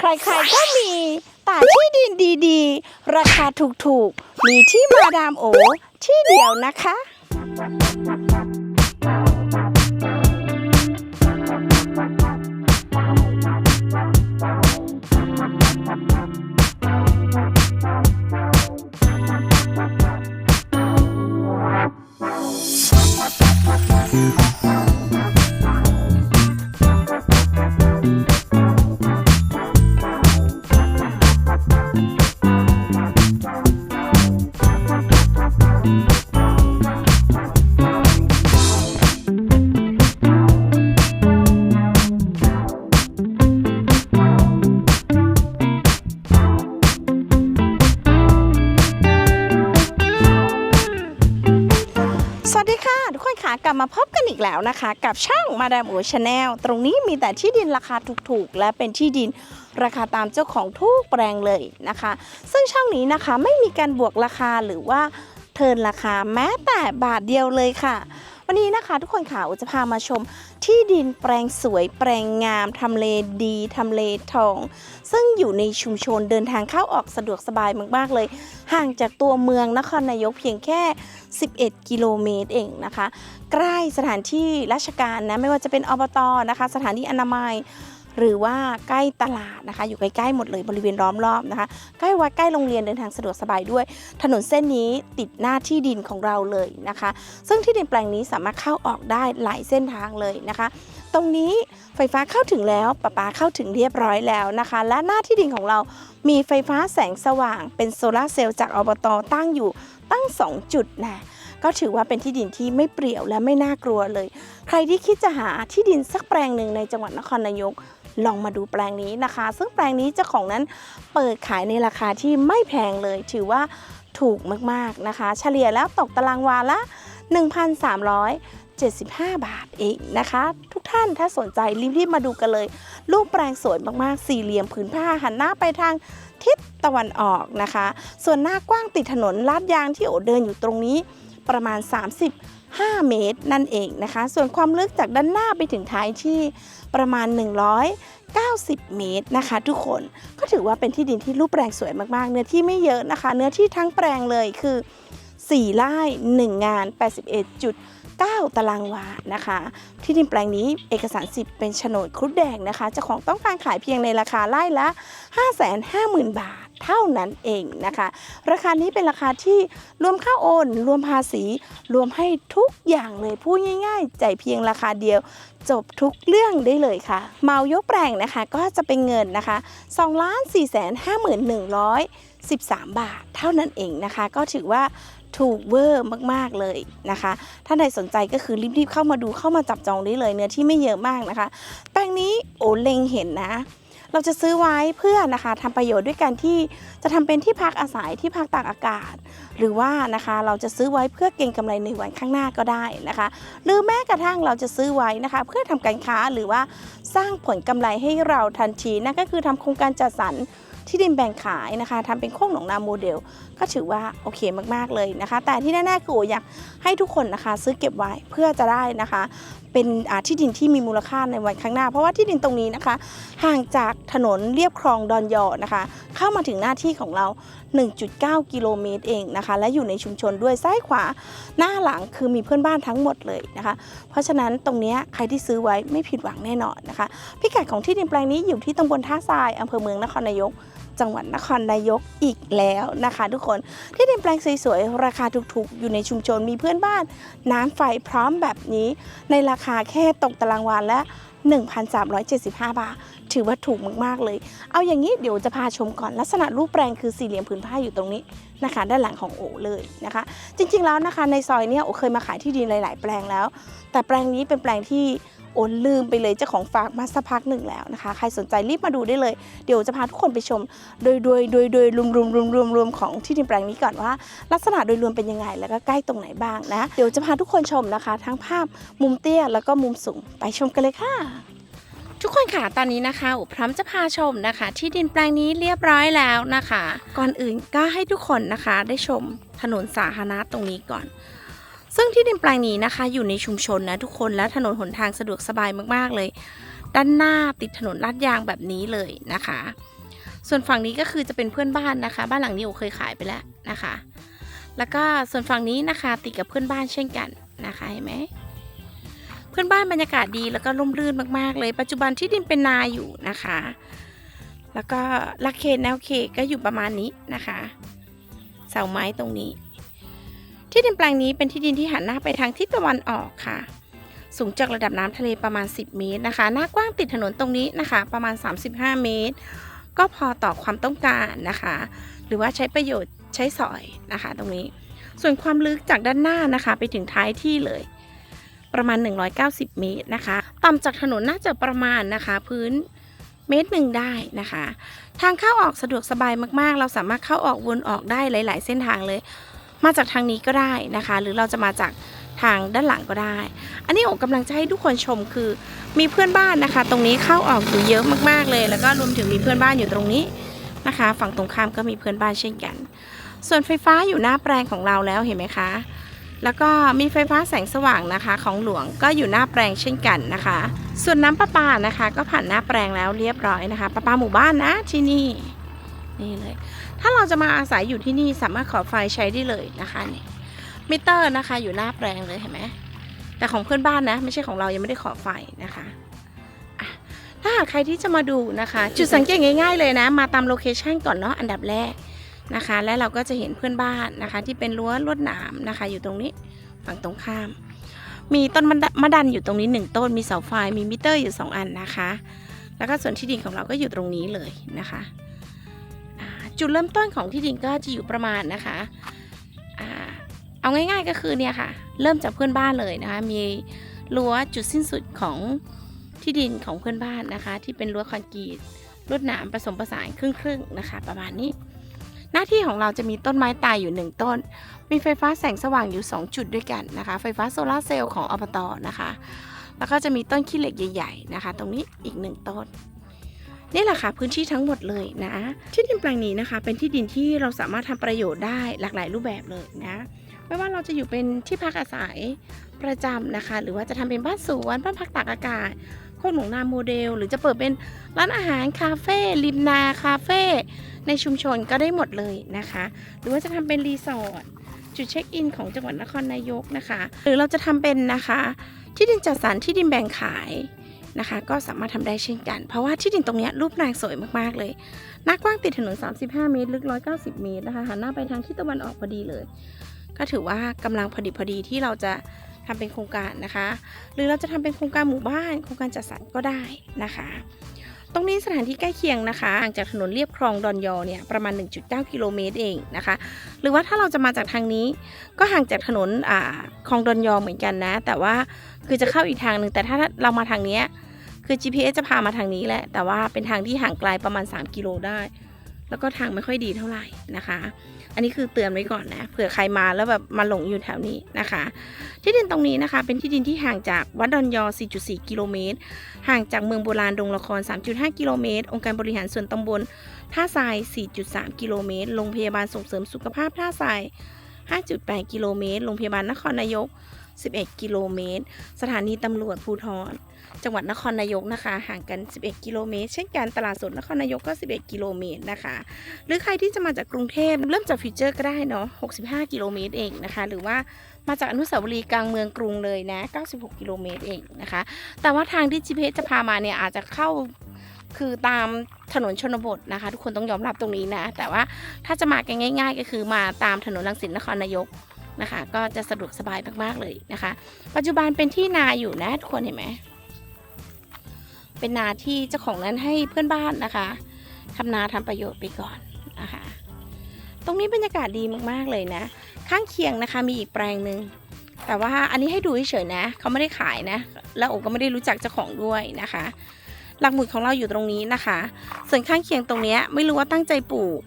ใครๆก็มีแต่ที่ดินดีๆ ราคาถูกๆ มีที่มาดามโอที่เดียวนะคะส กแล้วนะคะ กับช่องมาดามโอชาแนลตรงนี้มีแต่ที่ดินราคาถูกๆ และเป็นที่ดินราคาตามเจ้าของทุกแปลงเลยนะคะ ซึ่งช่องนี้นะคะไม่มีการบวกราคาหรือว่าเทิร์นราคาแม้แต่บาทเดียวเลยค่ะ วันนี้นะคะ ทุกคนค่ะอุจะพามาชมที่ดินแปลงสวยแปลงงามทำเลดีทำเลทอง ซึ่งอยู่ในชุมชนเดินทางเข้าออกสะดวกสบายมากๆเลย ห่างจากตัวเมืองนครนายกเพียงแค่ 11 กิโลเมตรเองนะคะ ใกล้สถานที่ราชการนะไม่ว่าจะเป็นอบตนะคะ สถานที่อนามัย หรือว่าใกล้ตลาดนะคะ อยู่ใกล้ๆหมดเลยบริเวณล้อมรอบนะคะ ใกล้วัดใกล้โรงเรียนเดินทางสะดวกสบายด้วย ถนนเส้นนี้ติดหน้าที่ดินของเราเลยนะคะ ซึ่งที่ดินแปลงนี้สามารถเข้าออกได้หลายเส้นทางเลยนะคะ ตรงนี้ไฟฟ้าเข้าถึงแล้วประปาเข้าถึงเรียบร้อยแล้วนะคะ และหน้าที่ดินของเรามีไฟฟ้าแสงสว่างเป็นโซลาเซลล์จากอบตตั้งอยู่ตั้ง 2 จุดนะก็ถือว่าเป็นที่ดินที่ไม่เปรี่ยวและไม่น่ากลัวเลย ใครที่คิดจะหาที่ดินสักแปลงหนึ่งในจังหวัดนครนายก ลองมาดูแปลงนี้นะคะ ซึ่งแปลงนี้เจ้าของนั้นเปิดขายในราคาที่ไม่แพงเลย ถือว่าถูกมากๆนะคะ เฉลี่ยแล้วตกตารางวาละ 1,375 บาทเองนะคะ ทุกท่านถ้าสนใจรีบๆมาดูกันเลยรูปแปลงสวยมากๆ สี่เหลี่ยมผืนผ้าหันหน้าไปทางทิศตะวันออกนะคะ ส่วนหน้ากว้างติดถนนลาดยางที่โอเดินอยู่ตรงนี้ประมาณ 5 เมตรนั่นเองนะคะ ส่วนความลึกจากด้านหน้าไปถึงท้ายที่ประมาณ 190 เมตรนะคะ ทุกคนก็ถือว่าเป็นที่ดินที่รูปแปลงสวยมากๆ เนื้อที่ไม่เยอะนะคะ เนื้อที่ทั้งแปลงเลยคือ 4ไร่1 งาน 81.9 ตารางวานะคะ ที่ดินแปลงนี้เอกสารสิทธิ์เป็นโฉนดครุฑแดงนะคะเจ้าของต้องการขายเพียงในราคาไร่ละ 550,000 บาท เท่านั้นเองนะคะ ราคานี้เป็นราคาที่รวมค่าโอน รวมภาษี รวมให้ทุกอย่างเลยพูดง่ายๆจ่ายเพียงราคาเดียว จบทุกเรื่องได้เลยค่ะเมายกแปลงนะคะก็จะเป็นเงินนะคะ2 4 5 1 1 13 บาท เท่านั้นเองนะคะ ก็ถือว่าถูกเวอร์มากๆเลยนะคะ ถ้าใดสนใจก็คือรีบๆเข้ามาดูเข้ามาจับจองได้เลยเนื้อที่ไม่เยอะมากนะคะ แปลงนี้โอเล็งเห็นนะ เราจะซื้อไว้เพื่อนะคะทำประโยชน์ด้วยการที่จะทำเป็นที่พักอาศัยที่พักตากอากาศ หรือว่านะคะเราจะซื้อไว้เพื่อเก็งกำไรในวันข้างหน้าก็ได้นะคะ หรือแม้กระทั่งเราจะซื้อไว้นะคะ เพื่อทำการค้าหรือว่าสร้างผลกำไรให้เราทันทีนั่นก็คือทำโครงการจัดสรร ที่ดินแบ่งขายนะคะทำเป็นโค้งหนองนาโมเดล ก็ถือว่าโอเคมากๆเลยนะคะ แต่ที่แน่ๆคืออยากให้ทุกคนนะคะ ซื้อเก็บไว้เพื่อจะได้นะคะ เป็นที่ดินที่มีมูลค่าในวันข้างหน้า เพราะว่าที่ดินตรงนี้นะคะ ห่างจากถนนเรียบคลองดอนยอนะคะ เข้ามาถึงหน้าที่ของเรา 1.9 กิโลเมตรเองนะคะ และอยู่ในชุมชนด้วยซ้ายขวาหน้าหลังคือมีเพื่อนบ้านทั้งหมดเลยนะคะ เพราะฉะนั้นตรงนี้ใครที่ซื้อไว้ไม่ผิดหวังแน่นอนนะคะ พิกัดของที่ดินแปลงนี้อยู่ที่ตำบลท่าทรายอำเภอเมืองนครนายกจังหวัดนครนายกอีกแล้วนะคะ ทุกคนที่ดินแปลงสวยๆ ราคาถูกๆ อยู่ในชุมชนมีเพื่อนบ้าน น้ำไฟพร้อมแบบนี้ ในราคาแค่ตกตารางวาละ 1,375 บาท ถือว่าถูกมากๆเลย เอาอย่างนี้เดี๋ยวจะพาชมก่อนลักษณะรูปแปลงคือสี่เหลี่ยมผืนผ้าอยู่ตรงนี้ นะคะด้านหลังของโอเลยนะคะ จริงๆแล้วนะคะในซอยเนี่ยโอเคยมาขายที่ดินหลาย ๆ แปลงแล้ว แต่แปลงนี้เป็นแปลงที่โอนลืมไปเลยเจ้าของฝากมาสักพักหนึ่งแล้วนะคะ ใครสนใจรีบมาดูได้เลย เดี๋ยวจะพาทุกคนไปชม โดยโดยโดยโดยรวมรวมรวมรวมรวมของที่ดินแปลงนี้ก่อนว่า ลักษณะโดยรวมเป็นยังไง แล้วก็ใกล้ตรงไหนบ้างนะ เดี๋ยวจะพาทุกคนชมนะคะ ทั้งภาพมุมเตี้ยแล้วก็มุมสูงไปชมกันเลยค่ะ ทุกคนค่ะตอนนี้นะคะอุพร้อมจะพาชมนะคะ ที่ดินแปลงนี้เรียบร้อยแล้วนะคะ ก่อนอื่นก็ให้ทุกคนนะคะได้ชมถนนสาธารณะตรงนี้ก่อน ซึ่งที่ดินแปลงนี้นะคะ อยู่ในชุมชนนะทุกคนและถนนหนทางสะดวกสบายมากๆเลย ด้านหน้าติดถนนลาดยางแบบนี้เลยนะคะ ส่วนฝั่งนี้ก็คือจะเป็นเพื่อนบ้านนะคะ บ้านหลังนี้โอเคยขายไปแล้วนะคะ แล้วก็ส่วนฝั่งนี้นะคะติดกับเพื่อนบ้านเช่นกันนะคะเห็นไหม เพื่อนบ้านบรรยากาศดีแล้วก็ร่มรื่นมากๆ เลย ปัจจุบันที่ดินเป็นนาอยู่นะคะ แล้วก็ลักเขตแนวเขตก็อยู่ประมาณนี้นะคะ เสาไม้ตรงนี้ ที่ดินแปลงนี้เป็นที่ดินที่หันหน้าไปทางทิศตะวันออกค่ะ สูงจากระดับน้ำทะเลประมาณ 10 เมตรนะคะ หน้ากว้างติดถนนตรงนี้นะคะ ประมาณ 35 เมตร ก็พอต่อความต้องการนะคะ หรือว่าใช้ประโยชน์ใช้สอยนะคะ ตรงนี้ ส่วนความลึกจากด้านหน้านะคะ ไปถึงท้ายที่เลย ประมาณ 190 เมตรนะคะ ต่ำจากถนนน่าจะประมาณนะคะ พื้นเมตรหนึ่งได้นะคะ ทางเข้าออกสะดวกสบายมากๆ เราสามารถเข้าออกวนออกได้หลาย ๆ เส้นทางเลย มาจากทางนี้ก็ได้นะคะ หรือเราจะมาจากทางด้านหลังก็ได้ อันนี้โอกำลังจะให้ทุกคนชมคือ มีเพื่อนบ้านนะคะ ตรงนี้เข้าออกอยู่เยอะมากๆเลย แล้วก็รวมถึงมีเพื่อนบ้านอยู่ตรงนี้นะคะ ฝั่งตรงข้ามก็มีเพื่อนบ้านเช่นกัน ส่วนไฟฟ้าอยู่หน้าแปลงของเราแล้วเห็นไหมคะ แล้วก็มีไฟฟ้าแสงสว่างนะคะของหลวงก็อยู่หน้าแปลงเช่นกันนะคะ ส่วนน้ำประปานะคะ ก็ผ่านหน้าแปลงแล้วเรียบร้อยนะคะประปาหมู่บ้านนะที่นี่นี่เลย ถ้าเราจะมาอาศัยอยู่ที่นี่สามารถขอไฟใช้ได้เลยนะคะนี่มิเตอร์นะคะอยู่หน้าแปลงเลยเห็นไหมแต่ของเพื่อนบ้านนะ ไม่ใช่ของเรายังไม่ได้ขอไฟนะคะถ้าหากใครที่จะมาดูนะคะ จุดสังเกตง่ายๆเลยนะ มาตามโลเคชันก่อนเนาะอันดับแรก นะคะ และเราก็จะเห็นเพื่อนบ้านนะคะ ที่เป็นรั้วลวดหนามนะคะ อยู่ตรงนี้ฝั่งตรงข้าม มีต้นมะดันอยู่ตรงนี้หนึ่งต้นมีเสาไฟมีมิเตอร์อยู่สองอันนะคะ แล้วก็ส่วนที่ดินของเราก็อยู่ตรงนี้เลยนะคะจุดเริ่มต้นของที่ดินก็จะอยู่ประมาณนะคะอ่าเอาง่ายๆก็คือเนี่ยค่ะ เริ่มจากเพื่อนบ้านเลยนะคะ มีรั้วจุดสิ้นสุดของที่ดินของเพื่อนบ้านนะคะ ที่เป็นรั้วคอนกรีตลวดหนามผสมผสานครึ่งๆนะคะ ประมาณนี้ หน้าที่ของเราจะมีต้นไม้ตายอยู่หนึ่งต้น มีไฟฟ้าแสงสว่างอยู่ 2 จุดด้วยกันนะคะ ไฟฟ้าโซลาร์เซลล์ของอบตนะคะ แล้วก็จะมีต้นขี้เหล็กใหญ่ๆนะคะ ตรงนี้อีกหนึ่งต้นนี่แหละค่ะพื้นที่ทั้งหมดเลยนะที่ดินแปลงนี้นะคะ เป็นที่ดินที่เราสามารถทำประโยชน์ได้หลากหลายรูปแบบเลยนะไม่ว่าเราจะอยู่เป็นที่พักอาศัยประจำนะคะ หรือว่าจะทำเป็นบ้านสวนบ้านพักตากอากาศ โคกหนองนาโมเดล หรือจะเปิดเป็นร้านอาหารคาเฟ่ริมนาคาเฟ่ในชุมชนก็ได้หมดเลยนะคะ หรือว่าจะทำเป็นรีสอร์ทจุดเช็คอินของจังหวัดนครนายกนะคะ หรือเราจะทำเป็นนะคะที่ดินจัดสรรที่ดินแบ่งขายนะคะ ก็สามารถทำได้เช่นกัน เพราะว่าที่ดินตรงเนี้ยรูปนางสวยมากๆเลยหน้ากว้างติดถนน 35 เมตร ลึก 190 เมตรนะคะหันหน้าไปทางทิศตะวันออกพอดีเลย ก็ถือว่ากำลังพอดีพอดีที่เราจะ ทำเป็นโครงการนะคะ หรือเราจะทำเป็นโครงการหมู่บ้าน โครงการจัดสรรก็ได้นะคะ ตรงนี้สถานที่ใกล้เคียงนะคะห่างจากถนนเลียบคลองดอนยอเนี่ยประมาณ 1.9 กิโลเมตรเองนะคะ หรือว่าถ้าเราจะมาจากทางนี้ ก็ห่างจากถนนอ่าคลองดอนยอเหมือนกันนะ แต่ว่าคือจะเข้าอีกทางหนึ่งแต่ถ้าเรามาทางนี้คือ GPS จะพามาทางนี้แหละ แต่ว่าเป็นทางที่ห่างไกลประมาณ 3 กิโลได้ แล้วก็ทางไม่ค่อยดีเท่าไหร่นะคะ อันนี้คือเตือนไว้ก่อนนะเผื่อใครมาแล้วแบบมาหลงอยู่แถวนี้นะคะ ที่ดินตรงนี้นะคะ เป็นที่ดินที่ห่างจากวัดดอนยอ 4.4 กิโลเมตร ห่างจากเมืองโบราณดงละคร 3.5 กิโลเมตร องค์การบริหารส่วนตำบลท่าทราย 4.3 กิโลเมตร โรงพยาบาลส่งเสริมสุขภาพท่าทราย 5.8 กิโลเมตร โรงพยาบาลนครนายก 11 กิโลเมตร สถานีตำรวจภูธรจังหวัดนครนายกนะคะ ห่างกัน 11 กิโลเมตร เช่นกันตลาดสดนครนายกก็ 11 กิโลเมตรนะคะ หรือใครที่จะมาจากกรุงเทพเริ่มจากฟิวเจอร์ก็ได้เนาะ 65 กิโลเมตรเองนะคะ หรือว่ามาจากอนุสาวรีย์กลางเมืองกรุงเลยนะ 96 กิโลเมตรเองนะคะ แต่ว่าทางที่ GPS จะพามาเนี่ยอาจจะเข้าคือตามถนนชนบทนะคะ ทุกคนต้องยอมรับตรงนี้นะ แต่ว่าถ้าจะมากันง่าย ๆ ก็คือมาตามถนนรังสิตนครนายก นะคะ ก็จะสะดวกสบายมากๆเลยนะคะ ปัจจุบันเป็นที่นาอยู่นะทุกคนเห็นไหมเป็นนาที่เจ้าของนั้นให้เพื่อนบ้านนะคะทำนาทำประโยชน์ไปก่อนนะคะ ตรงนี้บรรยากาศดีมากๆเลยนะ ข้างเคียงนะคะมีอีกแปลงหนึ่งแต่ว่าอันนี้ให้ดูเฉยๆนะเขาไม่ได้ขายนะ แล้วโอก็ไม่ได้รู้จักเจ้าของด้วยนะคะ หลักหมุดของเราอยู่ตรงนี้นะคะ ส่วนข้างเคียงตรงนี้ไม่รู้ว่าตั้งใจปลูก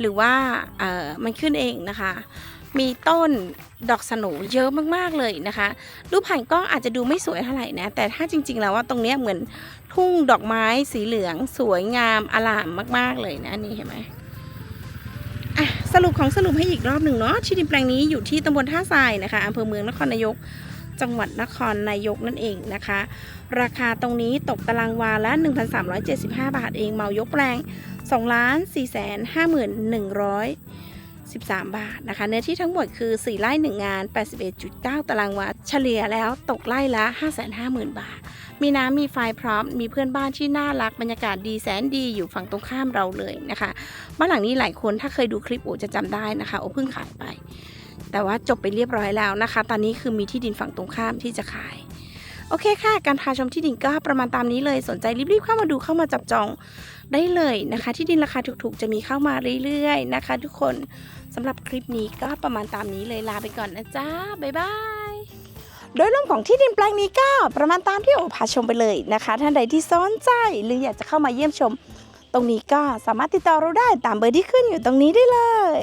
หรือว่าเออมันขึ้นเองนะคะ มีต้นดอกสโหนเยอะมากๆเลยนะคะ รูปผ่านกล้องอาจจะดูไม่สวยเท่าไหร่นะ แต่ถ้าจริง ๆ แล้วว่าตรงนี้เหมือนทุ่งดอกไม้สีเหลืองสวยงามอลามมาก ๆ เลยนะนี่เห็นไหมอะสรุปของสรุปให้อีกรอบหนึ่งเนาะที่ดินแปลงนี้อยู่ที่ตำบลท่าทรายนะคะอำเภอเมืองนครนายกจังหวัดนครนายกนั่นเองนะคะ ราคาตรงนี้ตกตารางวาละ 1,375 บาทเองเมายกแปลง2ล้าน4แ13 บาทนะคะ เนื้อที่ทั้งหมดคือ 4 ไร่ 1 งาน 81.9 ตารางวา เฉลี่ยแล้วตกไร่ละ 550,000 บาท มีน้ำมีไฟพร้อม มีเพื่อนบ้านที่น่ารัก บรรยากาศดีแสนดีอยู่ฝั่งตรงข้ามเราเลยนะคะ บ้านหลังนี้หลายคนถ้าเคยดูคลิปโอจะจำได้นะคะ โอเพิ่งขายไป แต่ว่าจบไปเรียบร้อยแล้วนะคะ ตอนนี้คือมีที่ดินฝั่งตรงข้ามที่จะขายโอเคค่ะ การพาชมที่ดินก็ประมาณตามนี้เลย สนใจรีบๆเข้ามาดูเข้ามาจับจอง ได้เลยนะคะ ที่ดินราคาถูกๆ จะมีเข้ามาเรื่อยๆนะคะ ทุกคนสำหรับคลิปนี้ก็ประมาณตามนี้เลยลาไปก่อนนะจ๊ะบ๊ายบายโดยรวมของที่ดินแปลงนี้ก็ประมาณตามที่โอพาชมไปเลยนะคะ ท่านใดที่สนใจหรืออยากจะเข้ามาเยี่ยมชม ตรงนี้ก็สามารถติดต่อเราได้ตามเบอร์ที่ขึ้นอยู่ตรงนี้ได้เลย